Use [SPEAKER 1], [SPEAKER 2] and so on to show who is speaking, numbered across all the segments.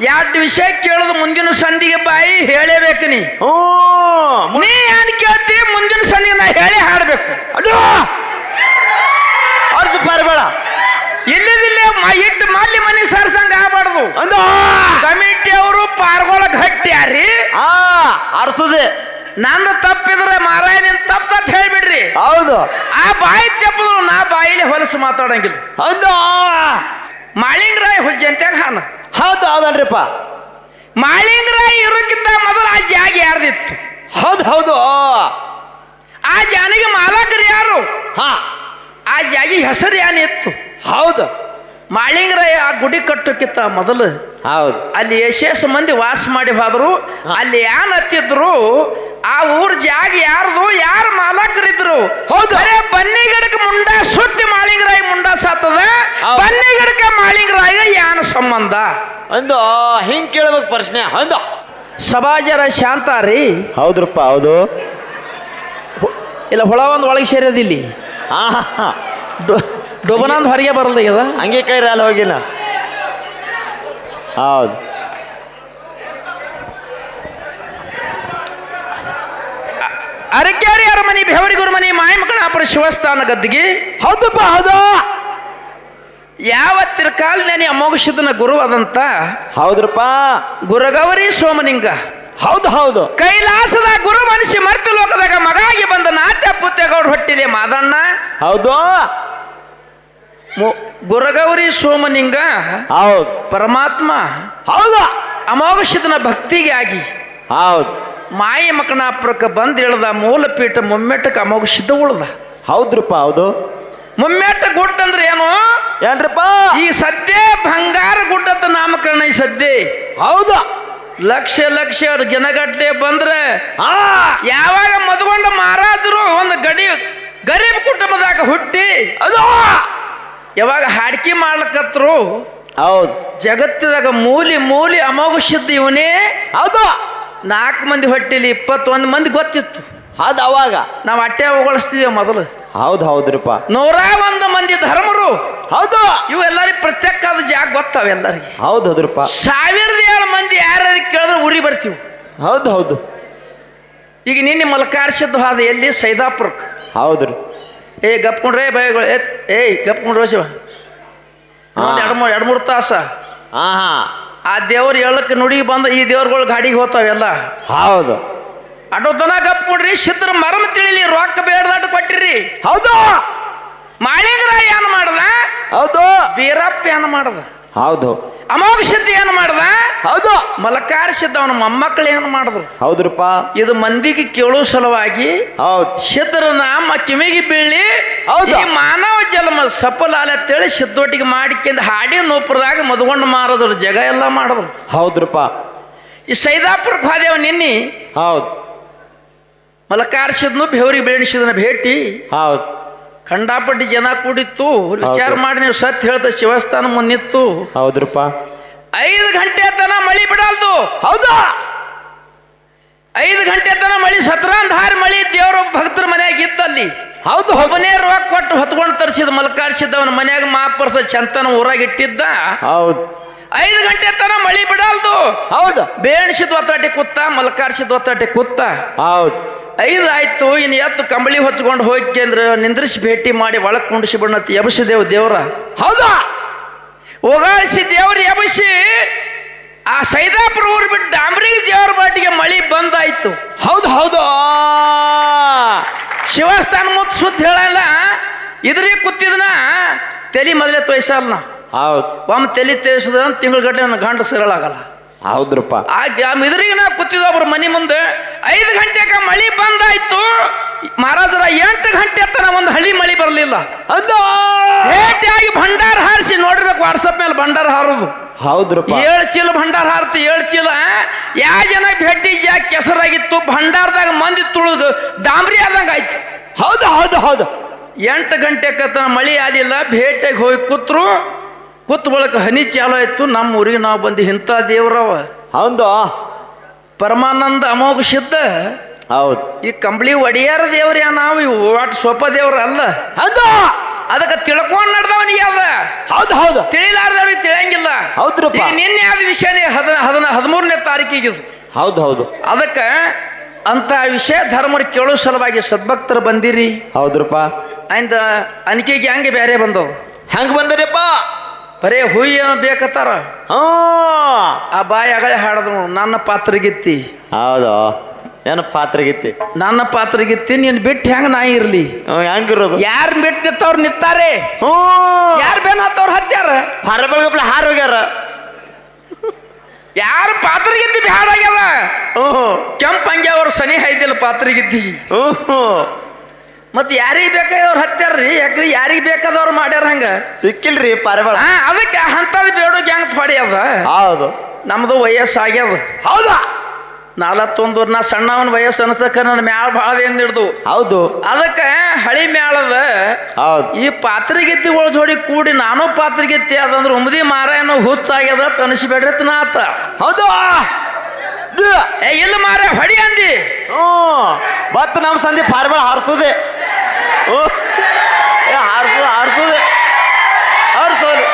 [SPEAKER 1] ಎರಡು ವಿಷಯ ಕೇಳೋದು ಮುಂದಿನ ಸಂದಿಗೆ ಬಾಯಿ ಹೇಳೇಬೇಕು ನೀ.
[SPEAKER 2] ಹ್ಞೂ.
[SPEAKER 1] ನೀ ಏನ್ ಕೇಳ್ತಿ ಮುಂದಿನ ಸಂದಿಗೆ ನಾ ಹೇಳಿ ಹಾಡ್ಬೇಕು.
[SPEAKER 2] ಅಲ್ಲೋ ಅರ್ಜ ಬರಬೇಡ.
[SPEAKER 1] ಇಲ್ಲದಿಲ್ಲೇ ಇಟ್ಟು ಮಲ್ಲಿ ಮನೆ ಸರ್ಸಂಗ ಆಗಬಾರ್ದು.
[SPEAKER 2] ಅಂದ.
[SPEAKER 1] ಕಮಿಟಿ ಅವರು ಪಾರ್ಗೋಳ ಗಟ್ಟಿಯಾರಿ.
[SPEAKER 2] ಆ ಅರ್ಸದೆ
[SPEAKER 1] ನಂದು ತಪ್ಪಿದ್ರೆ ಮಾರಾಯ ನಿನ್ ತಪ್ಪ ಅಂತ ಹೇಳ್ಬಿಡ್ರಿ.
[SPEAKER 2] ಹೌದು.
[SPEAKER 1] ಆ ಬಾಯಿ ತಪ್ಪಿದ್ರು ನಾ ಬಾಯಿಲಿ ಹೊಲಸು ಮಾತಾಡಂಗಿಲ್ಲ.
[SPEAKER 2] ಅಂದ.
[SPEAKER 1] ಮಾಳಿಂಗರಾಯ ಹುಜ್ಜಂತ್ಯಾಗ ಹಾನ.
[SPEAKER 2] ಹೌದು ಹೌದಲ್ರಿಪ್ಪ
[SPEAKER 1] ಮಾಳಿಂಗರಾಯ ಇರೋಕ್ಕಿಂತ ಮೊದಲು ಆ ಜಾಗ ಯಾರ್ದಿತ್ತು?
[SPEAKER 2] ಹೌದು ಹೌದು.
[SPEAKER 1] ಆ ಜಾನಿಗೆ ಮಾಲಕರು ಯಾರು?
[SPEAKER 2] ಹಾ.
[SPEAKER 1] ಆ ಜಾಗಿ ಹೆಸರು ಏನಿತ್ತು
[SPEAKER 2] ಹೌದು.
[SPEAKER 1] ಮಾಳಿಂಗರಾಯ ಆ ಗುಡಿ ಕಟ್ಟೋಕ್ಕಿಂತ ಮೊದಲು
[SPEAKER 2] ಹೌದು.
[SPEAKER 1] ಅಲ್ಲಿ ಯಶಸ್ ಮಂದಿ ವಾಸ ಮಾಡಿ ಹೋದ್ರು. ಅಲ್ಲಿ ಯಾನ್ ಹತ್ತಿದ್ರು ಆ ಊರ್ ಜಾಗ ಯಾರ್ದು? ಯಾರು ಮಾಲಕರಿದ್ರು?
[SPEAKER 2] ಹೌದು.
[SPEAKER 1] ಅರೆ ಬನ್ನಿ ಗಿಡಕ್ಕೆ ಮುಂಡ ಸುತ್ತಿ ಮಾಳಿಗರಾಯಿ ಮುಂಡ ಸಾತದ?
[SPEAKER 2] ಹೌದು.
[SPEAKER 1] ಬನ್ನಿ ಗಿಡಕ್ಕೆ ಮಾಳಿಂಗರಾಯ ಯಾನ ಸಂಬಂಧ?
[SPEAKER 2] ಅಂದು ಹಿಂಗ್ ಕೇಳ್ಬೇಕು ಪ್ರಶ್ನೆ. ಅಂದ.
[SPEAKER 1] ಸಮಾಜರ ಶಾಂತ ರೀ
[SPEAKER 2] ಹೌದ್ರಪ್ಪ ಹೌದು.
[SPEAKER 1] ಇಲ್ಲ ಹುಳ ಒಂದು ಒಳಗೆ ಸೇರೋದಿಲ್ಲಿ
[SPEAKER 2] ಹಾ
[SPEAKER 1] ಡೊಬನಂದ್ ಹೊರಗೆ ಬರಲ್ದ
[SPEAKER 2] ಹಂಗೆ ಕೈ ರಾಲ್ ಹೋಗಿಲ್ಲ. ಹೌದು.
[SPEAKER 1] ಅರಕ್ಯಾರಿ ಅರಮನಿ ಮಾಯ ಮಕ್ಕಳ ಮಾಯಮಕಣಾಪುರ ಶಿವಸ್ಥಾನ ಗದ್ದಿಗೆ
[SPEAKER 2] ಹೌದಪ್ಪ ಹೌದು.
[SPEAKER 1] ಯಾವತ್ತಿರ ಕಾಲಿನ ಗುರು ಅದಂತ
[SPEAKER 2] ಹೌದ್ರಪ್ಪ.
[SPEAKER 1] ಗುರುಗೌರಿ ಸೋಮನಿಂಗ
[SPEAKER 2] ಹೌದು ಹೌದು.
[SPEAKER 1] ಕೈಲಾಸದ ಗುರು ಮನುಷ್ಯ ಮರ್ತು ಲೋಕದಾಗ ಮಗಾಗಿ ಬಂದ ನಾಟ್ಯ ಪುತ್ಯಗೌಡ ಹೊಟ್ಟಿದೆ ಮಾದಣ್ಣ.
[SPEAKER 2] ಹೌದು.
[SPEAKER 1] ಗುರುಗೌರಿ ಸೋಮನಿಂಗ
[SPEAKER 2] ಹೌದು.
[SPEAKER 1] ಪರಮಾತ್ಮ
[SPEAKER 2] ಹೌದು.
[SPEAKER 1] ಅಮೋಘಸಿದ್ದನ ಭಕ್ತಿಗೆ ಆಗಿ
[SPEAKER 2] ಹೌದು.
[SPEAKER 1] ಮಾಯ ಮಕಣಾಪುರಕ್ಕೆ ಬಂದು ಇಳ್ದ ಮೂಲಪೀಠ ಮುಮ್ಮೆಟ್ಟಕ್ಕೆ ಅಮೋಘಸಿದ್ದ ಉಳ್ದ.
[SPEAKER 2] ಹೌದ್ರಪ್ಪ ಹೌದು.
[SPEAKER 1] ಮುಮ್ಮೆಟ್ಟ ಗುಡ್ಡ ಅಂದ್ರೆ ಏನು?
[SPEAKER 2] ಏನ್ರಪ್ಪ?
[SPEAKER 1] ಈ ಸದ್ಯ ಬಂಗಾರ ಗುಡ್ಡದ ನಾಮಕರಣ ಈ ಸದ್ಯ
[SPEAKER 2] ಹೌದು.
[SPEAKER 1] ಲಕ್ಷ ಲಕ್ಷ ಜನಗಟ್ಟೆ ಬಂದ್ರೆ ಯಾವಾಗ ಮದುಗೊಂಡ ಮಹಾರಾಜರು ಒಂದು ಗಡಿ ಗರೀಬ್ ಕುಟುಂಬದಾಗ ಹುಟ್ಟಿ
[SPEAKER 2] ಅದು!
[SPEAKER 1] ಯಾವಾಗ ಹಾಡ್ಕಿ ಮಾಡ್ಲಕತ್ರು
[SPEAKER 2] ಹೌದು.
[SPEAKER 1] ಜಗತ್ತದಾಗ ಮೂಲಿ ಮೂಲಿ ಅಮೋಘಸಿದ್ದ ಇವನೇ.
[SPEAKER 2] ಹೌದು.
[SPEAKER 1] ನಾಲ್ಕು ಮಂದಿ ಹೊಟ್ಟಿಲಿ ಇಪ್ಪತ್ತೊಂದು ಮಂದಿ ಗೊತ್ತಿತ್ತು.
[SPEAKER 2] ಅದು ಅವಾಗ.
[SPEAKER 1] ನಾವು ಅಟ್ಟೆ ಹೊಗಳಿಸ್ತಿದ್ದೇವೆ ಮೊದಲು.
[SPEAKER 2] ಹೌದು ಹೌದ್ರಪ್ಪ.
[SPEAKER 1] ನೂರ ಒಂದು ಮಂದಿ ಧರ್ಮರು.
[SPEAKER 2] ಹೌದು.
[SPEAKER 1] ಇವೆಲ್ಲರಿಗೆ ಪ್ರತ್ಯೇಕ ಆದ ಜಾಗ ಗೊತ್ತಾವೆ ಎಲ್ಲರಿಗೆ.
[SPEAKER 2] ಹೌದು ಹೌದ್ರಪ್ಪ.
[SPEAKER 1] ಸಾವಿರದ ಏಳು ಮಂದಿ ಯಾರ್ಯಾರಿಗೆ ಕೇಳಿದ್ರೆ ಉರಿ ಬರ್ತೀವಿ.
[SPEAKER 2] ಹೌದು ಹೌದು.
[SPEAKER 1] ಈಗ ನಿನ್ನೆ ಮಲ್ಕಾರ್ಸಿದ್ದು ಹಾದ ಎಲ್ಲಿ? ಸೈದಾಪುರಕ್ಕೆ
[SPEAKER 2] ಹೌದ್ರಿ.
[SPEAKER 1] ಏ ಗಪ್ಕೊಂಡ್ರೆ ಭಯಗಳು ಏಯ್ ಗಪ್ಕೊಂಡ್ರೆ ಶಿವ. ಎರಡು ಮೂರು ಎರಡು ಮೂರು ತಾಸ.
[SPEAKER 2] ಹಾ ಹಾ.
[SPEAKER 1] ಆ ದೇವ್ರ ಹೇಳಕ್ಕೆ ನುಡಿ ಬಂದ ಈ ದೇವ್ರಗಳು ಗಾಡಿಗೆ ಹೋಗ್ತಾವೆಲ್ಲ
[SPEAKER 2] ಹೌದು.
[SPEAKER 1] ಅಡೋತನ ಗಪ್ಕೊಂಡ್ರಿ ಸಿದ್ರ ಮರಮ ತಿಳಿಲಿ ರೊಕ್ಕ ಬೇಡದಾಟ ಕೊಟ್ಟಿರಿ.
[SPEAKER 2] ಹೌದು.
[SPEAKER 1] ಮಾಳಿಂಗರ ಏನ್ ಮಾಡ್ದ?
[SPEAKER 2] ಹೌದು.
[SPEAKER 1] ಬೀರಪ್ಪ ಏನ್ ಮಾಡ್ದ?
[SPEAKER 2] ಹೌದು.
[SPEAKER 1] ಅಮೋಘ ಸಿದ್ಧ ಏನು ಮಾಡ್ದ?
[SPEAKER 2] ಹೌದು.
[SPEAKER 1] ಮಲಕಾರ ಸಿದ್ಧ ಅವನ ಮೊಮ್ಮಕ್ಕಳು ಏನು ಮಾಡಿದ್ರು?
[SPEAKER 2] ಹೌದ್ರಪ್ಪ.
[SPEAKER 1] ಇದು ಮಂದಿಗೆ ಕೇಳೋ ಸಲುವಾಗಿ
[SPEAKER 2] ಹೌದು.
[SPEAKER 1] ಸಿದ್ಧರ ನಾಮ ಕಿವಿಗೆ ಬೀಳಿ
[SPEAKER 2] ಹೌದು.
[SPEAKER 1] ಮಾನವ ಜನ್ಮ ಸಫಲ ಅಂತೇಳಿ ಸಿದ್ದೊಟ್ಟಿಗೆ ಮಾಡಿಕೊಂಡು ಹಾಡಿ ನೋಪುರದಾಗ ಮದುಗೊಂಡು ಮಾರೋದ್ರ ಜಗ ಎಲ್ಲ ಮಾಡಿದ್ರು.
[SPEAKER 2] ಹೌದ್ರಪ್ಪ.
[SPEAKER 1] ಈ ಸೈದಾಪುರಕ್ಕೆ ಹೋದೇವ್ ನಿನ್ನಿ.
[SPEAKER 2] ಹೌದು.
[SPEAKER 1] ಮಲಕಾರ್ಸಿದ್ನು ಬೆವರಿಗೆ ಬೇಣಿಸಿದನ ಭೇಟಿ.
[SPEAKER 2] ಹೌದು.
[SPEAKER 1] ಖಂಡಾಪಟ್ಟಿ ಜನ ಕೂಡಿತ್ತು. ವಿಚಾರ ಮಾಡಿ ನೀವು ಸತ್ ಹೇಳ್ದ ಶಿವಸ್ಥಾನ ಮುನ್ನಿತ್ತು.
[SPEAKER 2] ಹೌದ್ರಪ್ಪ.
[SPEAKER 1] ಐದು ಗಂಟೆ ತನ ಮಳಿ ಬಿಡಲ್ದು.
[SPEAKER 2] ಹೌದು?
[SPEAKER 1] ಐದು ಗಂಟೆ ತನ ಮಳಿ ಸತ್ರಾಂಧ ಹಾರಿ ಮಳಿ ದೇವ್ರ ಭಕ್ತರ ಮನೆಯಾಗ ಇದ್ದಲ್ಲಿ.
[SPEAKER 2] ಹೌದು
[SPEAKER 1] ಒಬ್ಬನೇ ರೊಕ್ಕ ಕೊಟ್ಟು ಹೊತ್ಕೊಂಡು ತರಿಸಿದ ಮಲ್ಕಾರ್ಸಿದ ಅವನ ಮನ್ಯಾಗ ಮಾಪರ್ಸ ಚಂತನ ಊರಾಗ ಇಟ್ಟಿದ್ದ
[SPEAKER 2] ಹೌದು.
[SPEAKER 1] ಐದು ಗಂಟೆ ತನ ಮಳಿ ಬಿಡಲ್ದು.
[SPEAKER 2] ಹೌದು.
[SPEAKER 1] ಬೇಣಿಸಿದ ಒತ್ತಾಟಿ ಕುತ್ತ ಮಲ್ಕಾರ್ಸಿದ ಒತ್ತಾಟಿ ಕುತ್ತ
[SPEAKER 2] ಹೌದು.
[SPEAKER 1] ಐದು ಆಯ್ತು ಇನ್ನು ಎತ್ತು ಕಂಬಳಿ ಹೊತ್ಕೊಂಡು ಹೋಗಿ ಅಂದ್ರೆ ನಿಂದ್ರಿಸಿ ಭೇಟಿ ಮಾಡಿ ಒಳಗೆ ಕುಂಡಿಸಿ ಬಣ್ಣ ಯಬಸಿ ದೇವ್ ದೇವ್ರ.
[SPEAKER 2] ಹೌದಾ?
[SPEAKER 1] ಓಗಾಳಿಸಿ ದೇವ್ರು ಯಬಸಿ ಆ ಸೈದಾಪುರ ಊರು ಬಿಟ್ಟು ಡಾಂಬ್ರಿಗೆ ದೇವ್ರ ಬಾಟಿಗೆ ಮಳಿ ಬಂದಾಯ್ತು.
[SPEAKER 2] ಹೌದು ಹೌದು.
[SPEAKER 1] ಶಿವಸ್ಥಾನ ಮುತ್ತು ಸುತ್ತ ಹೇಳಲ್ಲ ಇದ್ರಿಗೆ ಕೂತಿದ್ನ ತಲೆ ಮೊದಲೇ ತೋಯ್ಸಲ್ಲ
[SPEAKER 2] ಹೌದು.
[SPEAKER 1] ಒಮ್ಮೆ ತಲೆ ತೋಯಿಸಿದ ತಿಂಗಳ ಗಂಟೆ ನನ್ನ ಗಂಡ ಸಿರಳಾಗಲ್ಲ
[SPEAKER 2] ಹೌದ್ರಪ್ಪ.
[SPEAKER 1] ಆ ಇದ್ರಿಗೆ ನಾ ಕೂತಿದ್ದ ಒಬ್ರು ಮನೆ ಮುಂದೆ ಐದು ಗಂಟೆಗೆ ಮಳಿ ಬಂದಾಯ್ತು. ಮಹಾರಾಜರ ಎಂಟು ಗಂಟೆ ತನ ಒಂದು ಹಳಿ ಮಳಿ ಬರಲಿಲ್ಲ.
[SPEAKER 2] ಅಂದ!
[SPEAKER 1] ಭೇಟಿಯಾಗಿ ಭಂಡಾರ ಹಾರಿಸಿ ನೋಡಿರ್ಬೇಕು ವಾಟ್ಸಪ್ ಮೇಲೆ ಭಂಡಾರ ಹಾರೋದು.
[SPEAKER 2] ಹೌದ್ರಪ್ಪ.
[SPEAKER 1] ಏಳು ಚೀಲ ಭಂಡಾರ ಹಾರತಿ ಏಳು ಚೀಲ ಯಾ ಜನ ಭೇಟಿ ಯಾಕೆ ಕೆಸರಾಗಿತ್ತು ಭಂಡಾರದಾಗ ಮಂದಿ ತುಳಿದು ಡಾಂಬ್ರಿ ಆದಂಗ ಆಯ್ತು.
[SPEAKER 2] ಹೌದು ಹೌದು ಹೌದು.
[SPEAKER 1] ಎಂಟು ಗಂಟೆ ತನ ಮಳಿ ಆದಿಲ್ಲ ಭೇಟಿಗೆ ಹೋಗಿ ಕೂತ್ರು. ಕೂತ್ ಬಳಕ ಹನಿ ಚಾಲು ಆಯ್ತು ನಮ್ಮ ಊರಿಗೆ ನಾವು ಬಂದು ಇಂಥ ದೇವ್ರವ.
[SPEAKER 2] ಹೌದು.
[SPEAKER 1] ಪರಮಾನಂದ ಅಮೋಘ ಸಿದ್ಧ.
[SPEAKER 2] ಹೌದು.
[SPEAKER 1] ಈ ಕಂಬಳಿ ಒಡೆಯಾರ ದೇವ್ರ ನಾವು ಇವು ಒಟ್ಟು ಸೊಪ್ಪ ದೇವ್ರ ಅಲ್ಲ.
[SPEAKER 2] ಅಂದ.
[SPEAKER 1] ಅದಕ್ಕೆ ತಿಳ್ಕೊಂಡು ನಡ್ದವನಿಗೆ ಅದ.
[SPEAKER 2] ಹೌದು ಹೌದು.
[SPEAKER 1] ತಿಳಿಲಾರ್ದವ್ರಿಗೆ ತಿಳಿಯಂಗಿಲ್ಲ.
[SPEAKER 2] ಹೌದ್ರಪ್ಪ.
[SPEAKER 1] ಈಗ ನಿನ್ನೆ ಆದ ವಿಷಯನೇ ಹದ ಹದಿನ ಹದಿಮೂರನೇ ತಾರೀಕಿಗೆ
[SPEAKER 2] ಹೌದು ಹೌದು.
[SPEAKER 1] ಅದಕ್ಕೆ ಅಂತ ವಿಷಯ ಧರ್ಮರು ಕೇಳೋ ಸಲುವಾಗಿ ಸದ್ಭಕ್ತರು ಬಂದಿರಿ.
[SPEAKER 2] ಹೌದ್ರಪ್ಪ.
[SPEAKER 1] ಅಂದ ಅನಿಕೆಗೆ ಹಂಗೆ ಬೇರೆ ಬಂದವು.
[SPEAKER 2] ಹೆಂಗ್ ಬಂದರಿಪ್ಪ?
[SPEAKER 1] ಬರೇ ಹುಯ್ಯ ಬೇಕತ್ತಾರ?
[SPEAKER 2] ಹ್ಞೂ
[SPEAKER 1] ಆ ಬಾಯಿ ಅಗಳೆ ಹಾಡದ್ರು ನನ್ನ ಪಾತ್ರಗಿತ್ತಿ.
[SPEAKER 2] ಹೌದು. ಏನು ಪಾತ್ರಗಿತ್ತಿ?
[SPEAKER 1] ನನ್ನ ಪಾತ್ರಗಿತ್ತಿ ನೀನ್ ಬಿಟ್ಟು ಹೆಂಗ ನಾ ಇರ್ಲಿ?
[SPEAKER 2] ಹೆಂಗಿರೋದು?
[SPEAKER 1] ಯಾರ್ ಬಿಟ್ಟು ನಿತ್ತವ್ರು ನಿತ್ತಾರೆ
[SPEAKER 2] ಹ್ಞೂ.
[SPEAKER 1] ಯಾರು ಬೆನ್ ಹತ್ತವ್ರು ಹತ್ಯಾರ?
[SPEAKER 2] ಹರ ಬೆಳಗಪ್ಲೆ ಹಾರ ಹೋಗ್ಯಾರ.
[SPEAKER 1] ಯಾರು ಪಾತ್ರಗಿತ್ತಿ ಬ್ಯಾಡ ಆಗ್ಯದ
[SPEAKER 2] ಹ್ಞೂ.
[SPEAKER 1] ಕೆಂಪ್ ಹಂಗೆ ಅವ್ರು ಸನಿ ಹೈದಿಲ್ಲ ಪಾತ್ರಗಿತ್ತಿ.
[SPEAKER 2] ಹ್ಞೂ.
[SPEAKER 1] ಮತ್ ಯಾರಿಗೆ ಬೇಕಾದವ್ರು ಹತ್ಯಾರ್ರಿ? ಯಾಕ್ರಿ? ಯಾರಿಗೆ ಬೇಕಾದವ್ರು ಮಾಡ್ಯಾರ ಹಂಗ?
[SPEAKER 2] ಸಿಕ್ಕಿಲ್ರಿ ಪಾರಿವಾಳ.
[SPEAKER 1] ಹಾ ಅದಕ್ಕೆ ಅಂತದ್ ಬೇಡು ಗ್ಯಾಂಗ್ ಥೊಡಿ ಅದ.
[SPEAKER 2] ಹೌದು.
[SPEAKER 1] ನಮ್ದು ವಯಸ್ಸು ಆಗ್ಯದ
[SPEAKER 2] ಹೌದಾ?
[SPEAKER 1] ನಾಲ್ವತ್ತೊಂದು ನಾ ಸಣ್ಣವನ ವಯಸ್ಸು ಅನ್ಸಕ್ಕ ನನ್ನ ಮ್ಯಾಳ ಭಾಳ ಏನ್ ಹಿಡ್ದು.
[SPEAKER 2] ಹೌದು.
[SPEAKER 1] ಅದಕ್ಕೆ ಹಳಿ ಮ್ಯಾಳದ
[SPEAKER 2] ಹೌದು.
[SPEAKER 1] ಈ ಪಾತ್ರಿಗೆತ್ತಿಗಳ ಜೋಡಿ ಕೂಡಿ ನಾನು ಪಾತ್ರಿಗೆತ್ತಿ ಅದಂದ್ರೆ ಉಮದಿ ಮಾರಾಯನ ಹುಚ್ಚಾಗ್ಯದ ತನಿಸ್ಬೇಡ್ರಿ ಆತ
[SPEAKER 2] ಹೌದು.
[SPEAKER 1] ಏ ಇಲ್ಲ ಮಾರ ಹೊಡಿ ಅಂದಿ.
[SPEAKER 2] ಹ್ಞೂ. ಮತ್ತ ನಮ್ಮ ಸಂಧಿ ಫಾರ್ಮಲ್ ಹಾರಿಸೋದೆ. ಏ ಹಾರಿಸೋದು ಹಾರಿಸೋದೆ. ಹಾರಿಸೋದು.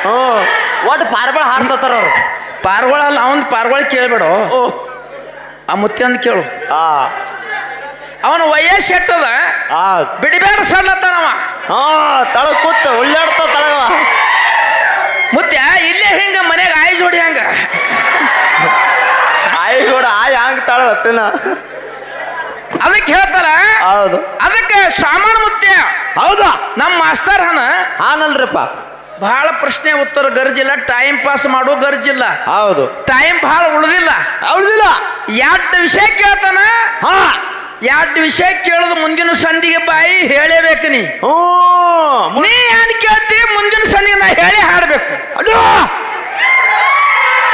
[SPEAKER 2] ಹ್ಞೂ. ಒಟ್ಟು ಪಾರಿವಾಳ ಹಾರಿಸತ್ತಾರ ಅವರು.
[SPEAKER 1] ಪಾರ್ವಾಳ ಅಲ್ಲ ಅವನ್ ಪಾರ್ವಾಳ ಕೇಳಬೇಡ. ಆ ಮುತ್ಯಂದ ಕೇಳು.
[SPEAKER 2] ಆ.
[SPEAKER 1] ಅವನ ವಯಸ್ಸು ಎಟ್ಟದ? ಬಿಡಿಬೇಡ ಸಲ್ಲತ್ತಾನವ
[SPEAKER 2] ಹಾ ತಳ ಕೂತ ಉಳ್ಳಾಡ್ತ ತಳಗವ
[SPEAKER 1] ಮುತ್ಯ ಇಲ್ಲೇ ಹಿಂಗ ಮನೆಗೆ ಆಯ್ ಜೋಡಿ ಹಂಗ.
[SPEAKER 2] ಆಯ್ ಕೂಡ ಆಯ್ ಹಂಗ ತಾಳ
[SPEAKER 1] ಅದಕ್ಕೆ ಹೇಳ್ತಾರ
[SPEAKER 2] ಹೌದು.
[SPEAKER 1] ಅದಕ್ಕೆ ಸಾಮಾನ ಮುತ್ಯ
[SPEAKER 2] ಹೌದಾ?
[SPEAKER 1] ನಮ್ಮ ಮಾಸ್ತರ್ ಹನ
[SPEAKER 2] ಹಾನಲ್ರಿಪ್ಪ.
[SPEAKER 1] ಬಹಳ ಪ್ರಶ್ನೆ ಉತ್ತರ ಗರ್ಜಿಲ್ಲ ಟೈಮ್ ಪಾಸ್ ಮಾಡೋ ಗರ್ಜಿಲ್ಲ.
[SPEAKER 2] ಹೌದು.
[SPEAKER 1] ಟೈಮ್ ಬಹಳ ಉಳಿದಿಲ್ಲ.
[SPEAKER 2] ಉಳಿದಿಲ್ಲ.
[SPEAKER 1] ಎರಡು ವಿಷಯ ಕೇಳ್ತಾನ?
[SPEAKER 2] ಹಾ.
[SPEAKER 1] ಎರಡು ವಿಷಯ ಕೇಳೋದು ಮುಂದಿನ ಸಂಧಿಗೆ ಬಾಯಿ ಹೇಳೇಬೇಕು ನೀ.
[SPEAKER 2] ಹ್ಞೂ.
[SPEAKER 1] ನೀ ಏನ್ ಕೇಳ್ತಿ? ಮುಂದಿನ ಸನಿ ನಾ ಹೇಳಿ ಹಾಡ್ಬೇಕು.
[SPEAKER 2] ಅಯ್ಯೋ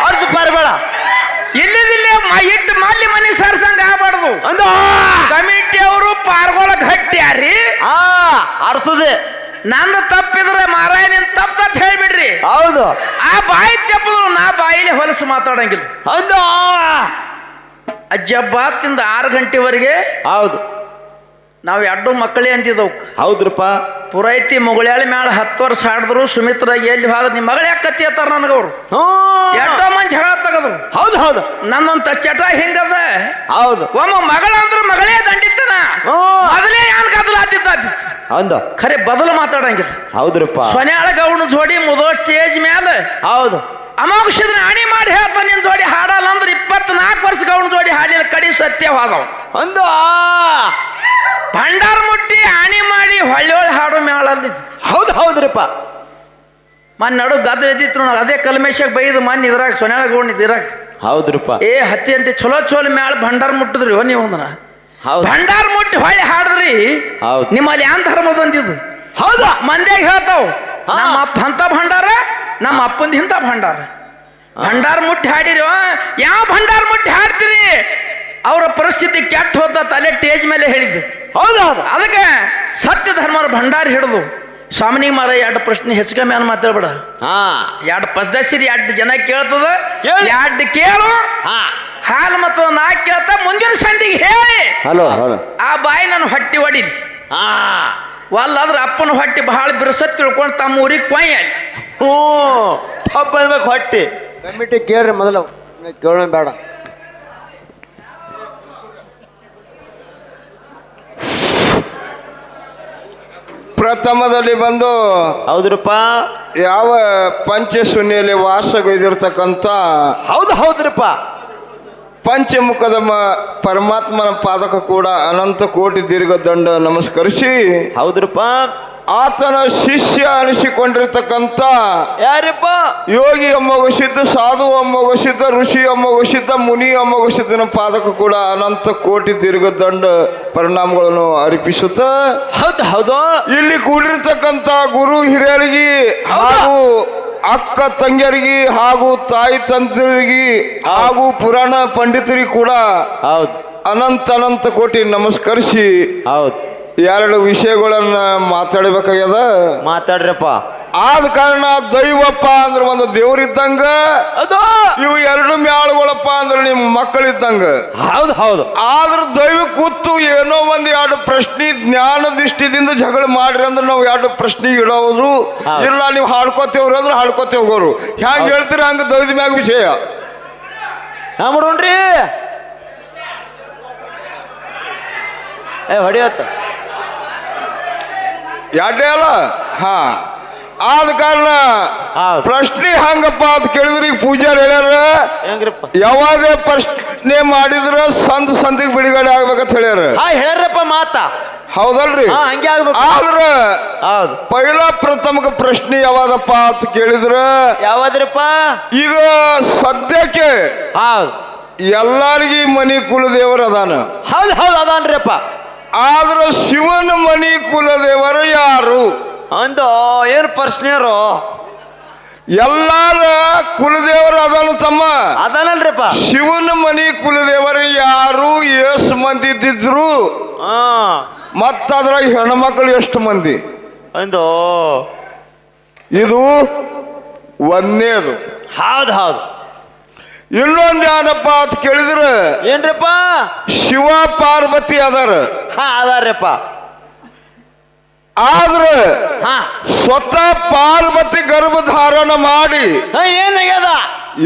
[SPEAKER 2] ಅರ್ಜ ಬರ್ಬೇಡ
[SPEAKER 1] ಇಲ್ಲದಿಲ್ಲ ಇಟ್ಟು ಮಲ್ಲಿ ಮನಿ ಸರ್ಸಂಗ ಆಗ್ಬಾರ್ದು.
[SPEAKER 2] ಅಂದ!
[SPEAKER 1] ಕಮಿಟಿ ಅವರು ಪಾರ್ಗೊಳ ಗಟ್ಟಿಯಾರಿ
[SPEAKER 2] ಆ ಅರ್ಸದೆ.
[SPEAKER 1] ನಂದು ತಪ್ಪಿದ್ರೆ ಮಾರಾಯ ನಿನ್ ತಪ್ಪ ಅಂತ ಹೇಳ್ಬಿಡ್ರಿ.
[SPEAKER 2] ಹೌದು.
[SPEAKER 1] ಆ ಬಾಯಿ ತಪ್ಪಿದ್ರು ನಾ ಬಾಯಿಲಿ ಹೊಲಸು ಮಾತಾಡಂಗಿಲ್ಲ.
[SPEAKER 2] ಅಂದ!
[SPEAKER 1] ಅಜ್ಜಬ್ಬಾತಿಂದ ಆರು ಗಂಟೆವರೆಗೆ
[SPEAKER 2] ಹೌದು.
[SPEAKER 1] ನಾವು ಎರಡು ಮಕ್ಕಳೇ ಅಂದಿದ್ದವು
[SPEAKER 2] ಹೌದ್ರಪ್ಪ.
[SPEAKER 1] ಪುರೈತಿ ಮುಗುಳ್ಯಾಳಿ ಮ್ಯಾಲ ಹತ್ತು ವರ್ಷ ಆಡಿದ್ರು ಸುಮಿತ್ರ ಎಲ್ಲಿ ಹೋದ ನಿಮ್ಮ ಮಗಳ ಕತ್ತಿ ಅತ್ತಾರ ನನಗವ್ರು?
[SPEAKER 2] ಹ್ಞೂ
[SPEAKER 1] ಎಷ್ಟೋ ಮಂದಿ ಜಗಳ ತಗದ್ರು
[SPEAKER 2] ಹೌದು ಹೌದು.
[SPEAKER 1] ನನ್ನೊಂದ್ ಚಟ ಹಿಂಗದ?
[SPEAKER 2] ಹೌದು.
[SPEAKER 1] ಒಮ್ಮ ಮಗಳ ಅಂದ್ರ ಮಗಳೇ ದಂಡಿತ್ತನ? ಮೊದಲೇ ಯಾನ್ ಕದಲಾತಿದ್ದ
[SPEAKER 2] ಹೌದು.
[SPEAKER 1] ಖರೆ ಬದಲು ಮಾತಾಡಂಗಿಲ್ಲ.
[SPEAKER 2] ಹೌದ್ರಪ್ಪ.
[SPEAKER 1] ಸೊನ್ಯಾಳ ಗೌಣ ಜೋಡಿ ಮುದೋ ಸ್ಟೇಜ್ ಮ್ಯಾಲ
[SPEAKER 2] ಹೌದು.
[SPEAKER 1] ಅಮೋಕ್ಷದ ಅಣಿ ಮಾಡಿ ಹೇಳ್ಪ ನಿನ್ ಜೋಡಿ ಹಾಡಲ್ಲ ಅಂದ್ರೆ ಇಪ್ಪತ್ನಾಲ್ಕು ವರ್ಷ ಗೌಣ ಜೋಡಿ ಹಾಡಿಲ್ಲ ಕಡಿ ಸತ್ಯ ಹೋದವ್
[SPEAKER 2] ಒಂದು
[SPEAKER 1] ಭಂಡಾರ ಮುಟ್ಟಿ ಆಣಿ ಮಾಡಿ ಹೊಳ್ಳಿ ಹಾಡು ಮೇಳಲ್ಲಿ
[SPEAKER 2] ಹೌದು ಹೌದ್ರಪ್ಪ.
[SPEAKER 1] ಮನ್ ನಡು ಗದ್ದ ಇದ್ದಿತ್ತು ನೋಡ್ ಅದೇ ಕಲ್ಮೇಶಕ್ ಬೈದು ಮನ್ ಇದ್ರಾಗ ಸೊನ್ಯಾಳ ಗೌಣ ಇದ್ರಾಗ.
[SPEAKER 2] ಹೌದ್ರಪ್ಪ.
[SPEAKER 1] ಏ ಹತ್ತಿ ಅಂಟಿ ಚಲೋ ಚಲೋ ಮೇಳ ಭಂಡಾರ ಮುಟ್ಟಿದ್ರಿ ನೀವು ಒಂದನ
[SPEAKER 2] ಹೌದು.
[SPEAKER 1] ಭಂಡಾರ ಮುಟ್ಟಿ ಹೊಳ್ಳಿ ಹಾಡ್ರಿ
[SPEAKER 2] ಹೌದು.
[SPEAKER 1] ನಿಮ್ಮಲ್ಲಿ ಯಾನ್ ಧರ್ಮ ಬಂದಿದ್ದು
[SPEAKER 2] ಹೌದಾ?
[SPEAKER 1] ಮಂದ್ಯಾಗ ಹೇಳ್ತಾವ. ನಮ್ಮ ಅಪ್ಪ ಅಂತ ಭಂಡಾರ ನಮ್ಮ ಅಪ್ಪಂದು ಇಂಥ ಭಂಡಾರ. ಭಂಡಾರ ಮುಟ್ಟಿ ಹಾಡಿರೋ ಯಾವ ಭಂಡಾರ ಮುಟ್ಟಿ ಹಾಡ್ತೀರಿ? ಅವರ ಪರಿಸ್ಥಿತಿ ಕೆಟ್ಟ ಹೋದ ತಲೆ ಟೇಜ್ ಮೇಲೆ ಹೇಳಿದ್ದು.
[SPEAKER 2] ಹೌದು ಹೌದು.
[SPEAKER 1] ಅದಕ್ಕೆ ಸತ್ಯ ಧರ್ಮರ ಭಂಡಾರ ಹಿಡಿದು ಸ್ವಾಮಿನಿ ಮಾರ ಎರಡು ಪ್ರಶ್ನೆ ಹೆಚ್ಚು ಮ್ಯಾನ್ ಮಾತಾಡ್ಬೇಡ. ಎರಡು ಪದ್ದಸಿರಿ ಎರಡು ಜನ ಕೇಳ್ತದ.
[SPEAKER 2] ಕೇಳಿ.
[SPEAKER 1] ಎರಡು ಕೇಳು. ಹಾಲು ಮತ್ತು ನಾ ಕೇಳ್ತಾ ಮುಂದಿನ ಸಂಧಿಗೆ ಹೇಳಿ.
[SPEAKER 2] Hello hello.
[SPEAKER 1] ಆ ಬಾಯಿ ನಾನು ಹೊಟ್ಟಿ ಹೊಡಿಲಿ.
[SPEAKER 2] ಹಾ.
[SPEAKER 1] ವಲ್ಲಾದ್ರ ಅಪ್ಪನ ಹೊಟ್ಟೆ ಬಹಳ ಬಿರುಸತ್ ತಿಳ್ಕೊಂಡು ತಮ್ಮ ಊರಿಗೆ ಕೊಯ್ ಅಲ್ಲಿ.
[SPEAKER 2] ಹ್ಞೂ ತಪ್ಪ ಅನ್ಬೇಕು ಹೊಟ್ಟಿ.
[SPEAKER 3] ಕಮಿಟಿ ಕೇಳ್ರಿ ಮೊದಲು ಕೇಳೋಣ ಬೇಡ.
[SPEAKER 4] ಪ್ರಥಮದಲ್ಲಿ ಬಂದು
[SPEAKER 2] ಹೌದ್ರಪ್ಪ.
[SPEAKER 4] ಯಾವ ಪಂಚಶೂನ್ಯಲ್ಲಿ ವಾಸಗೈದಿರ್ತಕ್ಕಂಥ
[SPEAKER 2] ಹೌದು ಹೌದ್ರಪ್ಪ.
[SPEAKER 4] ಪಂಚಮುಖದ ಪರಮಾತ್ಮನ ಪಾದಕ ಕೂಡ ಅನಂತ ಕೋಟಿ ದೀರ್ಘ ದಂಡ ನಮಸ್ಕರಿಸಿ
[SPEAKER 2] ಹೌದ್ರಪ್ಪ.
[SPEAKER 4] ಆತನ ಶಿಷ್ಯ ಅನಿಸಿಕೊಂಡಿರ್ತಕ್ಕಂಥ
[SPEAKER 2] ಯಾರಪ್ಪ?
[SPEAKER 4] ಯೋಗಿ ಅಮ್ಮಗೊಸಿದ್ದ ಸಾಧು ಅಮ್ಮಗೊಸಿದ್ದ ಋಷಿ ಅಮ್ಮಗೊಸಿದ್ದ ಮುನಿ ಅಮ್ಮಗೊಸಿದ್ದನ ಪಾದಕ ಕೂಡ ಅನಂತ ಕೋಟಿ ದೀರ್ಘ ದಂಡ ಪರಿಣಾಮಗಳನ್ನು ಅರ್ಪಿಸುತ್ತ
[SPEAKER 2] ಹೌದು ಹೌದು.
[SPEAKER 4] ಇಲ್ಲಿ ಕೂಡಿರ್ತಕ್ಕಂಥ ಗುರು ಹಿರಿಯರಿಗೆ ಹಾಗೂ ಅಕ್ಕ ತಂಗಿಯರಿಗೆ ಹಾಗೂ ತಾಯಿ ತಂದೆಯರಿಗೆ ಹಾಗೂ ಪುರಾಣ ಪಂಡಿತರಿಗೆ ಕೂಡ
[SPEAKER 2] ಹೌದು.
[SPEAKER 4] ಅನಂತ ಅನಂತ ಕೋಟಿ ನಮಸ್ಕರಿಸಿ
[SPEAKER 2] ಹೌದು.
[SPEAKER 4] ಎರಡು ವಿಷಯಗಳನ್ನ ಮಾತಾಡ್ಬೇಕಾಗ್ಯದ?
[SPEAKER 2] ಮಾತಾಡ್ರಪ್ಪ.
[SPEAKER 4] ಆದ ಕಾರಣ ದೈವಪ್ಪ ಅಂದ್ರೆ ಒಂದು ದೇವ್ರಿದ್ದಂಗ
[SPEAKER 2] ಅದು?
[SPEAKER 4] ಇವು ಎರಡು ಮ್ಯಾಳುಗಳಪ್ಪ ಅಂದ್ರೆ ನಿಮ್ಮ ಮಕ್ಕಳಿದ್ದಂಗ.
[SPEAKER 2] ಹೌದು ಹೌದು.
[SPEAKER 4] ಆದ್ರ ದೈವ ಕೂತು ಏನೋ ಒಂದ್ ಎರಡು ಪ್ರಶ್ನೆ ಜ್ಞಾನ ದೃಷ್ಟಿದಿಂದ ಜಗಳ ಮಾಡ್ರಿ ಅಂದ್ರೆ ನಾವು ಎರಡು ಪ್ರಶ್ನೆ ಇಡೋರು. ಇಲ್ಲ ನೀವು ಹಾಡ್ಕೋತೇವ್ರಿ ಅಂದ್ರೆ ಹಾಡ್ಕೋತೇವ್ ಹೋಗೋರು. ಹ್ಯಾಂಗ ಹೇಳ್ತೀರಿ ಹಂಗ ದೈವದ ಮ್ಯಾಗ ವಿಷಯ.
[SPEAKER 2] ಹಾ ಮಾಡೋಣ್ರಿ. ಏ ಹೊಡಿಯತ್ತ
[SPEAKER 4] ಎರಡೇ ಅಲ್ಲ? ಹಾ. ಆದ ಕಾರಣ ಪ್ರಶ್ನೆ ಹಂಗಪ್ಪ ಅಂತ ಕೇಳಿದ್ರಿ ಈಗ ಪೂಜಾರಿ ಹೇಳ್ಯಾರ
[SPEAKER 2] ಹೆಂಗ್ರಪ್ಪ?
[SPEAKER 4] ಯಾವಾಗ ಪ್ರಶ್ನೆ ಮಾಡಿದ್ರ ಸಂದ್ ಸಂದಿಗೆ ಬಿಡುಗಡೆ ಆಗ್ಬೇಕಂತ ಹೇಳ್ಯಾರ.
[SPEAKER 2] ಹಾ ಹೇಳ್ರಪ್ಪ ಮಾತ.
[SPEAKER 4] ಹೌದಲ್ರಿ?
[SPEAKER 2] ಹಂಗೆ ಆಗ್ಬೇಕು.
[SPEAKER 4] ಆದ್ರ
[SPEAKER 2] ಹೌದು.
[SPEAKER 4] ಪೈಲ ಪ್ರಥಮಕ ಪ್ರಶ್ನೆ ಯಾವಾದಪ್ಪ ಅಂತ ಕೇಳಿದ್ರ
[SPEAKER 2] ಯಾವದ್ರಪ್ಪ?
[SPEAKER 4] ಈಗ ಸದ್ಯಕ್ಕೆ
[SPEAKER 2] ಹೌದು.
[SPEAKER 4] ಮನಿ ಕುಲ ಕುಲದೇವರ ಅದಾನ.
[SPEAKER 2] ಹೌದು ಹೌದು ಅದಾನ್ರಿಪ್ಪ.
[SPEAKER 4] ಆದ್ರ ಶಿವನ ಮನಿ ಕುಲದೇವರು ಯಾರು?
[SPEAKER 2] ಒಂದು ಏನು ಪ್ರಶ್ನೆಯರು
[SPEAKER 4] ಎಲ್ಲಾರ ಕುಲದೇವರು ಅದಾನ ತಮ್ಮ.
[SPEAKER 2] ಅದನ್ನಲ್ರಿಪ್ಪ
[SPEAKER 4] ಶಿವನ ಮನಿ ಕುಲದೇವರು ಯಾರು ಎಷ್ಟು ಮಂದಿ ಇದ್ದಿದ್ರು?
[SPEAKER 2] ಹಾ.
[SPEAKER 4] ಮತ್ತ ಅದ್ರಾಗ ಹೆಣ್ಮಕ್ಳು ಎಷ್ಟು ಮಂದಿ?
[SPEAKER 2] ಅಂದೋ.
[SPEAKER 4] ಇದು ಒಂದೇದು.
[SPEAKER 2] ಹೌದು ಹೌದು.
[SPEAKER 4] ಇನ್ನೊಂದು ಏನಪ್ಪ ಅಂತ ಕೇಳಿದ್ರೆ
[SPEAKER 2] ಏನ್ರಿಪ್ಪ?
[SPEAKER 4] ಶಿವ ಪಾರ್ವತಿ ಅದಾರ.
[SPEAKER 2] ಹಾ ಅದಾರ್ರಿಪ್ಪ.
[SPEAKER 4] ಆದ್ರ
[SPEAKER 2] ಹಾ.
[SPEAKER 4] ಸ್ವತಃ ಪಾರ್ವತಿ ಗರ್ಭಧಾರಣ ಮಾಡಿ
[SPEAKER 2] ಏನಾಗ್ಯದ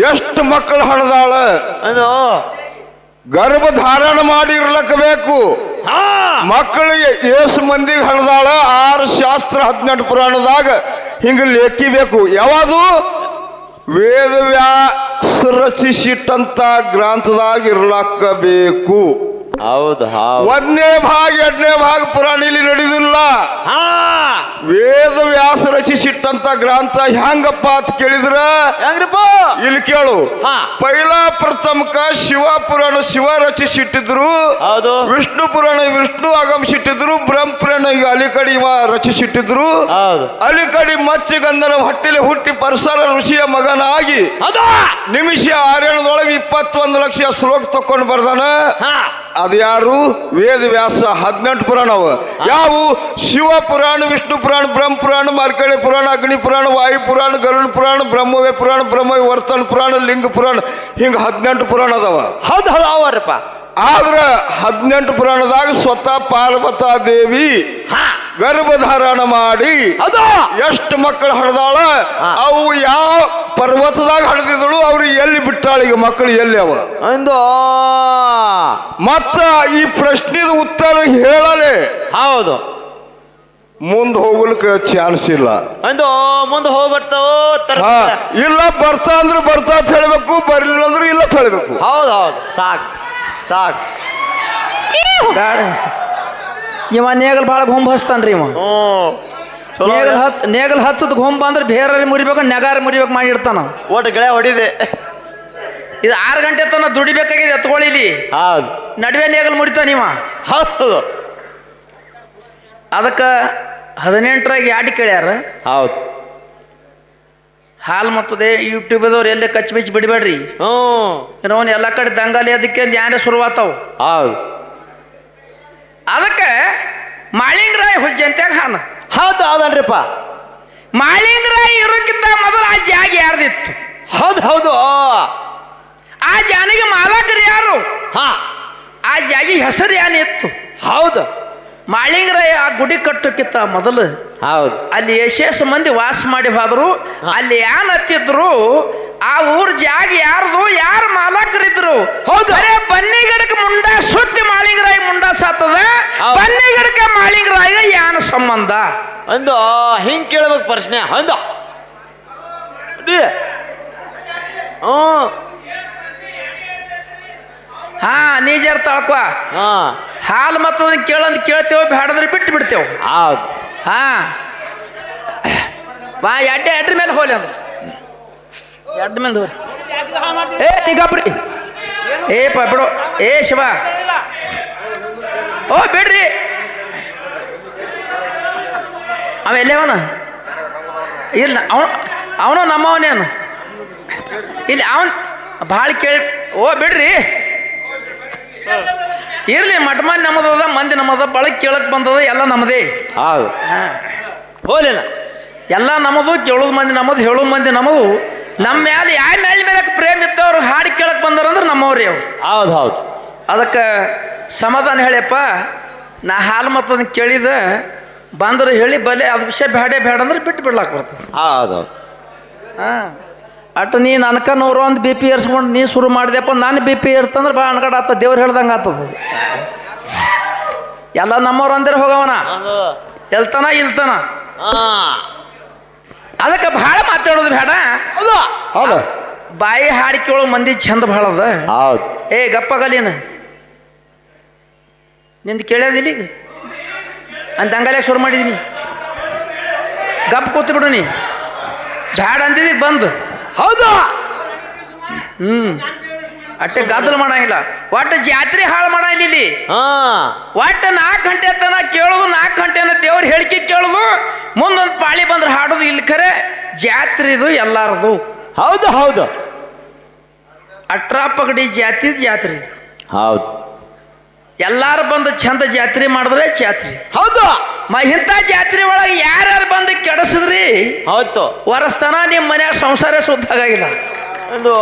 [SPEAKER 4] ಎಷ್ಟು ಮಕ್ಕಳು ಹಣದಾಳ?
[SPEAKER 2] ಅದು.
[SPEAKER 4] ಗರ್ಭಧಾರಣ ಮಾಡಿ ಇರ್ಲಕ್ಕ ಬೇಕು. ಮಕ್ಕಳಿಗೆ ಏಸು ಮಂದಿಗೆ ಹಣದಾಳ ಆರು ಶಾಸ್ತ್ರ ಹದಿನೆಂಟು ಪುರಾಣದಾಗ ಹಿಂಗ ಲೆಕ್ಕಿಬೇಕು. ಯಾವುದು? ವೇದವ್ಯಾಸ ರಚಿಸಿಟ್ಟಂತ ಗ್ರಂಥದಾಗ ಇರ್ಲಕ್ಕ ಬೇಕು.
[SPEAKER 2] ಹೌದು
[SPEAKER 4] ಒಂದನೇ ಭಾಗ ಎರಡನೇ ಭಾಗ ಪುರಾಣ ಇಲ್ಲಿ ನಡೆದಿಲ್ಲ.
[SPEAKER 2] ವೇದ
[SPEAKER 4] ವ್ಯಾಸ ರಚಿಸಿಟ್ಟಂತ ಗ್ರಂಥ ಹೆಂಗಪ್ಪ ಅಂತ ಕೇಳಿದ್ರ
[SPEAKER 2] ಹೆಂಗ್ರಿಪ್ಪ
[SPEAKER 4] ಇಲ್ಲಿ ಕೇಳು. ಪೈಲ ಪ್ರಥಮಕ ಶಿವ ಪುರಾಣ ಶಿವ ರಚಿಸಿಟ್ಟಿದ್ರು.
[SPEAKER 2] ಹೌದು.
[SPEAKER 4] ವಿಷ್ಣು ಪುರಾಣ ವಿಷ್ಣು ಆಗಮಿಸಿಟ್ಟಿದ್ರು ಬ್ರಹ್ಮ ಪುರಾಣ ಈಗ ಅಲಿಕಡಿ ರಚಿಸಿಟ್ಟಿದ್ರು.
[SPEAKER 2] ಹೌದು.
[SPEAKER 4] ಮಚ್ಚಿ ಗಂಧನ ಹೊಟ್ಟೆಲಿ ಹುಟ್ಟಿ ಪರಸರ ಋಷಿಯ ಮಗನಾಗಿ ನಿಮಿಷ ಆರ್ಯಣದೊಳಗೆ ಇಪ್ಪತ್ತೊಂದು ಲಕ್ಷ ಶ್ಲೋಕ ತಕೊಂಡು ಬರ್ದಾನ.
[SPEAKER 2] ಹಾ.
[SPEAKER 4] ಅದ್ಯಾರು? ವೇದ ವ್ಯಾಸ ಹದಿನೆಂಟು ಪುರಾಣ ಅವ. ಯಾವು? ಶಿವ ಪುರಾಣ, ವಿಷ್ಣು ಪುರಾಣ, ಬ್ರಹ್ಮ ಪುರಾಣ ಮಾರ್ಕಳಿ ಪುರಾಣ, ಅಗ್ನಿ ಪುರಾಣ, ವಾಯು ಪುರಾಣ, ಗರುಡ ಪುರಾಣ, ಬ್ರಹ್ಮವೇ ಪುರಾಣ ಬ್ರಹ್ಮ ವರ್ತನ ಪುರಾಣ, ಲಿಂಗ ಪುರಾಣ. ಹಿಂಗ ಹದಿನೆಂಟು ಪುರಾಣ ಅದಾವ.
[SPEAKER 2] ಹೌದು ಹೌದು ಅವರಪ್ಪ
[SPEAKER 4] ಆದ್ರ ಹದಿನೆಂಟು ಪುರಾಣದಾಗ ಸ್ವತಃ ಪಾರ್ವತಾ ದೇವಿ ಗರ್ಭಧಾರಣ ಮಾಡಿ ಎಷ್ಟು ಮಕ್ಕಳು ಹಡ್ದಾಳ. ಅವು ಯಾವ ಪರ್ವತದಾಗ ಹಡ್ದಿದಳು ಅವ್ರಿಗೆ ಎಲ್ಲಿ ಬಿಟ್ಟಾಳ? ಈಗ ಮಕ್ಕಳು ಎಲ್ಲಿ ಅವ?
[SPEAKER 2] ಒಂದು
[SPEAKER 4] ಮತ್ತ ಈ ಪ್ರಶ್ನೆದ ಉತ್ತರ ಹೇಳಲೆ.
[SPEAKER 2] ಹೌದು.
[SPEAKER 4] ಮುಂದೆ ಹೋಗ್ಲಿಕ್ಕೆ ಚಾನ್ಸ್ ಇಲ್ಲ.
[SPEAKER 2] ಒಂದು ಮುಂದೆ ಹೋಗ್ಬರ್ತಾವ ತರ
[SPEAKER 4] ಇಲ್ಲ ಬರ್ತಾ ಅಂದ್ರೆ ಬರ್ತಾ ಅಂತ ಹೇಳ್ಬೇಕು ಬರ್ಲಿಲ್ಲ ಅಂದ್ರೆ ಇಲ್ಲ ಹೇಳ್ಬೇಕು.
[SPEAKER 2] ಹೌದು ಹೌದು ಸಾಕು. ಸಾಕು.
[SPEAKER 1] ಬ್ಯಾಡ. ಇವ ನೇಗಲ್ ಭಾಳ ಗೊಂಬ್ ಹಚ್ತಾನ್ರಿ ಇವ.
[SPEAKER 2] ಹ್ಞೂ. ಚಲೋ
[SPEAKER 1] ನೇಗಲ್ ಹಚ್ ನೇಗಲ್ ಹಚ್ಚದ ಗೊಂಬ ಅಂದ್ರೆ ಬೇರೆ ಮುರಿಬೇಕು ನೆಗಾರ ಮುರಿಬೇಕು ಮಾಡಿರ್ತಾನ.
[SPEAKER 2] ಒಟ್ಟು ಗೆಳೆ ಹೊಡಿದೆ.
[SPEAKER 1] ಇದು ಆರು ಗಂಟೆ ತನ ದುಡಿಬೇಕಾಗಿದೆ ಎತ್ಕೊಳ್ಳಿಲಿ.
[SPEAKER 2] ಹೌದು.
[SPEAKER 1] ನಡುವೆ ನೇಗಲ್ ಮುರಿತಾನ ಇವ.
[SPEAKER 2] ಹೌದು.
[SPEAKER 1] ಅದಕ್ಕೆ ಹದಿನೆಂಟರಾಗ ಯಾಡಿ ಕೇಳ್ಯಾರ?
[SPEAKER 2] ಹೌದು.
[SPEAKER 1] ಹಾಲು ಮತ್ತದೆ ಯೂಟ್ಯೂಬ್ದವ್ರು ಎಲ್ಲೇ ಕಚ್ಚಿ ಬಿಚ್ಚಿ ಬಿಡಬೇಡ್ರಿ.
[SPEAKER 2] ಹ್ಞೂ.
[SPEAKER 1] ಏನೋ ಒಂದ್ ಎಲ್ಲ ಕಡೆ ದಂಗಾಲಿ ಅದಕ್ಕೆ ಯಾರೇ ಶುರುವಾತಾವು.
[SPEAKER 2] ಹೌದು.
[SPEAKER 1] ಅದಕ್ಕೆ ಮಾಳಿಂಗರಾಯ ಹುಜ್ಜಂತ್ಯಾಗ ಹಾನ.
[SPEAKER 2] ಹೌದು ಹೌದಲ್ರಿಪ್ಪ
[SPEAKER 1] ಮಾಳಿಂಗರಾಯ ಇರೋಕ್ಕಿಂತ ಮೊದಲು ಆ ಜಾಗ ಯಾರ್ದಿತ್ತು?
[SPEAKER 2] ಹೌದು ಹೌದು
[SPEAKER 1] ಆ. ಜಾನಿಗೆ ಮಾಲಕರು ಯಾರು?
[SPEAKER 2] ಹಾ.
[SPEAKER 1] ಆ ಜಾಗಿ ಹೆಸರು ಏನಿತ್ತು
[SPEAKER 2] ಹೌದು.
[SPEAKER 1] ಮಾಳಿಂಗರಾಯ ಆ ಗುಡಿ ಕಟ್ಟೋಕ್ಕಿಂತ ಮೊದಲು
[SPEAKER 2] ಹೌದು.
[SPEAKER 1] ಅಲ್ಲಿ ಎಷ್ಟೆಷ್ಟು ಮಂದಿ ವಾಸ ಮಾಡಿ ಹೋದ್ರು. ಅಲ್ಲಿ ಏನ್ ಹತ್ತಿದ್ರು ಆ ಊರ್ ಜಾಗ ಯಾರ್ದು ಯಾರು ಮಾಲಕರಿದ್ರು.
[SPEAKER 2] ಹೌದು.
[SPEAKER 1] ಗಿಡಕ್ಕೆ ಮುಂಡ ಸುತ್ತಿ ಮಾಳಿಂಗರಾಯ ಮುಂಡ ಸಾತದ.
[SPEAKER 2] ಹೌದು.
[SPEAKER 1] ಬನ್ನಿ ಗಿಡಕ್ಕೆ ಮಾಳಿಂಗರಾಯ ಯಾನ ಸಂಬಂಧ?
[SPEAKER 2] ಒಂದು ಹಿಂಗ್ ಕೇಳ್ಬೇಕು ಪ್ರಶ್ನೆ ನೋಡಿ. ಹ್ಞೂ
[SPEAKER 1] ಹಾ ನೀಜರ್ ತಳ್ಕೊ.
[SPEAKER 2] ಹಾ.
[SPEAKER 1] ಹಾಲು ಮತ್ತು ಕೇಳಂದ್ ಕೇಳ್ತೇವೆ ಬೇಡಂದ್ರೆ ಬಿಟ್ಟು ಬಿಡ್ತೇವೆ.
[SPEAKER 2] ಹೌದು.
[SPEAKER 1] ಹಾ. ಬಾ ಎಡ್ಡೆ ಎಡ್ರ ಮೇಲೆ ಹೋಲಿ ಅಂದ್ರೆ ಎಡ್ ಮೇಲೆ ಹೋರಿ. ಏ ಬಿಡಿ ಏ ಪ ಬಿಡು. ಏ ಶಿವ. ಓ ಬಿಡ್ರಿ. ಅವ ಎಲ್ಲವನ ಇಲ್ಲ ಅವನು ಅವನು ನಮ್ಮವನೇನು ಇಲ್ಲಿ ಅವನ್ ಭಾಳ ಕೇಳಿ ಓ ಬಿಡ್ರಿ. ಇರ್ಲಿ ಮಠ ಮಂದಿ ನಮ್ಮದದ ಮಂದಿ ನಮ್ಮದ ಬಳಕೆ ಕೇಳಕ್ ಬಂದದ ಎಲ್ಲ ನಮ್ಮದೇ.
[SPEAKER 2] ಹೌದು. ಹೋಲಿಲ್ಲ.
[SPEAKER 1] ಎಲ್ಲ ನಮ್ಮದು ಕೇಳೋದು ಮಂದಿ ನಮ್ಮದು ಹೇಳೋದು ಮಂದಿ ನಮ್ಮದು. ನಮ್ಮ ಮ್ಯಾಲೆ ಯಾವ ಮ್ಯಾಲ ಮೇಲೆ ಪ್ರೇಮ ಇದ್ದವ್ರು ಹಾಡು ಕೇಳಕ್ ಬಂದಾರಂದ್ರೆ ನಮ್ಮವ್ರಿ ಅವ್ರು.
[SPEAKER 2] ಹೌದು ಹೌದು.
[SPEAKER 1] ಅದಕ್ಕೆ ಸಮಾಧಾನ ಹೇಳಪ್ಪ ನಾ ಹಾಲು ಮತ್ತದನ್ನ ಕೇಳಿದ ಬಂದ್ರೆ ಹೇಳಿ ಬಲೆ ಅದು ವಿಷಯ ಬೇಡೇ ಬೇಡ ಅಂದ್ರೆ ಬಿಟ್ಟು ಬಿಡ್ಲಾಕ್ ಬರ್ತದೆ
[SPEAKER 2] ಹೌದು.
[SPEAKER 1] ಹಾಂ. ಅಟ್ ನೀ ನನ್ಕನವರು ಒಂದು ಬಿ ಪಿ ಏರ್ಸ್ಕೊಂಡು ನೀ ಶುರು ಮಾಡಿದೆಪ್ಪ ನಾನು ಬಿ ಪಿ ಏರ್ತಂದ್ರೆ ಭಾಳ ಅನ್ಗಡ ಆತ ದೇವ್ರು ಹೇಳ್ದಂಗೆ ಆತದ ಎಲ್ಲ ನಮ್ಮವ್ರು ಅಂದ್ರೆ ಹೋಗವನ ಎಲ್ತನ ಇಲ್ತನ? ಅದಕ್ಕೆ ಭಾಳ ಮಾತಾಡೋದು ಬೇಡ.
[SPEAKER 2] ಹೌದು.
[SPEAKER 3] ಹೌದು.
[SPEAKER 1] ಬಾಯಿ ಹಾಡಿ ಕೇಳೋ ಮಂದಿ ಚಂದ ಭಾಳ ಅದ.
[SPEAKER 2] ಹೌದು.
[SPEAKER 1] ಏ ಗಪ್ಪಗಲೀನ ನಿಂದು ನಿಂದ ಈಗ ಅಂತ ದಂಗಲ್ಯಾಗ ಶುರು ಮಾಡಿದೀನಿ. ಗಪ್ ಕೂತು ಬಿಡು ನೀ. ಝಾಡ್ ಅಂದಿದ್ದೀಗ ಬಂದು.
[SPEAKER 2] ಹೌದು.
[SPEAKER 1] ಹ್ಮ್. ಅಟ್ಟೆ ಗದ್ದಲ ಮಾಡಂಗಿಲ್ಲ. ಒಟ್ಟು ಜಾತ್ರೆ ಹಾಳು ಮಾಡಂಗಿಲ್ಲಿ
[SPEAKER 2] ಹಾ.
[SPEAKER 1] ಒಟ್ಟು ನಾಲ್ಕು ಗಂಟೆ ತನ ಕೇಳೋದು ನಾಲ್ಕು ಗಂಟೆನ ದೇವ್ರ ಹೇಳಿಕೆ ಕೇಳುದು. ಮುಂದೊಂದು ಪಾಳಿ ಬಂದ್ರೆ ಹಾಡೋದು ಇಲ್ಲಿ ಖರೆ ಜಾತ್ರೆದು ಎಲ್ಲಾರದು.
[SPEAKER 2] ಹೌದು ಹೌದು.
[SPEAKER 1] ಅಟ್ರಾಪಗಡಿ ಜಾತಿ ಜಾತ್ರೆ. ಇದು
[SPEAKER 2] ಹೌದು.
[SPEAKER 1] ಎಲ್ಲಾರು ಬಂದು ಚಂದ ಜಾತ್ರೆ ಮಾಡಿದ್ರೆ ಜಾತ್ರೆ.
[SPEAKER 2] ಹೌದು.
[SPEAKER 1] ಮ ಇಂಥ ಜಾತ್ರೆ ಒಳಗೆ ಯಾರ್ಯಾರು ಬಂದು
[SPEAKER 2] ಹೌದು.
[SPEAKER 1] ವರಸ್ತನ ನಿಮ್ಮ ಮನ್ಯಾಗ ಸಂಸಾರ ಸುದ್ದಾಗಿಲ್ಲ
[SPEAKER 2] ಒಂದು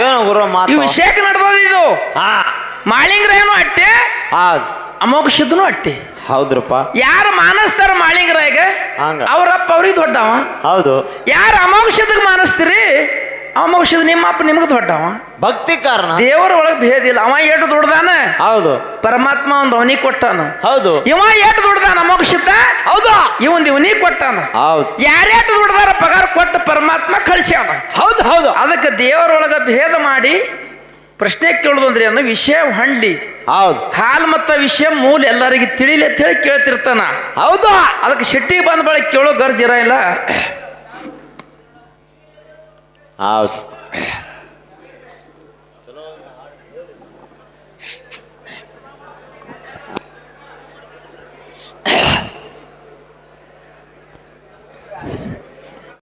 [SPEAKER 2] ಏನು ಗುರು ಮಾತು?
[SPEAKER 1] ವಿಷಯಕ್ಕೆ ನಡೆದದ ಇದು.
[SPEAKER 2] ಹಾ.
[SPEAKER 1] ಮಾಳಿಂಗ್ರಾಯನು ಅಟ್ಟೆ?
[SPEAKER 2] ಆ
[SPEAKER 1] ಅಮೋಘಸಿದ್ನು ಅಟ್ಟೆ.
[SPEAKER 2] ಹೌದ್ರಪ್ಪ.
[SPEAKER 1] ಯಾರು ಮಾನಸ್ತಾರ ಮಾಳಿಂಗ್ರಾಯ್ಗೆ
[SPEAKER 2] ಹಂಗ.
[SPEAKER 1] ಅವ್ರಪ್ಪ ಅವ್ರಿಗೆ ದೊಡ್ಡವ.
[SPEAKER 2] ಹೌದು.
[SPEAKER 1] ಯಾರು ಅಮೋಘಸಿದಾಗ ಮಾನಸ್ತೀರಿ? ಅಮೋಘಸಿದ ನಿಮ್ಮ ಅಪ್ಪ ನಿಮ್ಗೆ ದೊಡ್ಡವ.
[SPEAKER 2] ಭಕ್ತಿ ಕಾರಣ.
[SPEAKER 1] ದೇವರ ಒಳಗೆ ಭೇದಿಲ್ಲ ಅವ ಎಷ್ಟು ದುಡ್ದಾನ?
[SPEAKER 2] ಹೌದು.
[SPEAKER 1] ಪರಮಾತ್ಮ ಒಂದು ಅವನಿಗೆ ಕೊಟ್ಟಾನ.
[SPEAKER 2] ಹೌದು.
[SPEAKER 1] ಇವ ಎಷ್ಟು ದುಡ್ದಾನ ಮುಗಿಸಿದ್ದ?
[SPEAKER 2] ಹೌದು.
[SPEAKER 1] ಇವಂದು ಇವನಿಗೆ ಕೊಟ್ಟಾನ.
[SPEAKER 2] ಹೌದು.
[SPEAKER 1] ಯಾರ್ಯಾರು ದುಡ್ದಾರ ಪಗಾರ ಕೊಟ್ಟ ಪರಮಾತ್ಮ ಕಳಿಸ್ಯಾನ.
[SPEAKER 2] ಹೌದು ಹೌದು.
[SPEAKER 1] ಅದಕ್ಕೆ ದೇವರೊಳಗೆ ಭೇದ ಮಾಡಿ ಪ್ರಶ್ನೆ ಕೇಳುದು ಅಂದ್ರೆ ಅನ್ನೋ ವಿಷಯ ಹಂಡ್ಲಿ
[SPEAKER 2] ಹೌದು.
[SPEAKER 1] ಹಾಲು ಮತ್ತ ವಿಷಯ ಮೂಲ ಎಲ್ಲರಿಗೆ ತಿಳಿಲಿ ಅಂತ ಹೇಳಿ ಕೇಳ್ತಿರ್ತಾನ.
[SPEAKER 2] ಹೌದು.
[SPEAKER 1] ಅದಕ್ಕೆ ಸಿಟ್ಟಿಗೆ ಬಂದ ಬಳಿಕ ಕೇಳೋ ಗರ್ಜಿರ ಇಲ್ಲ.
[SPEAKER 2] ಆ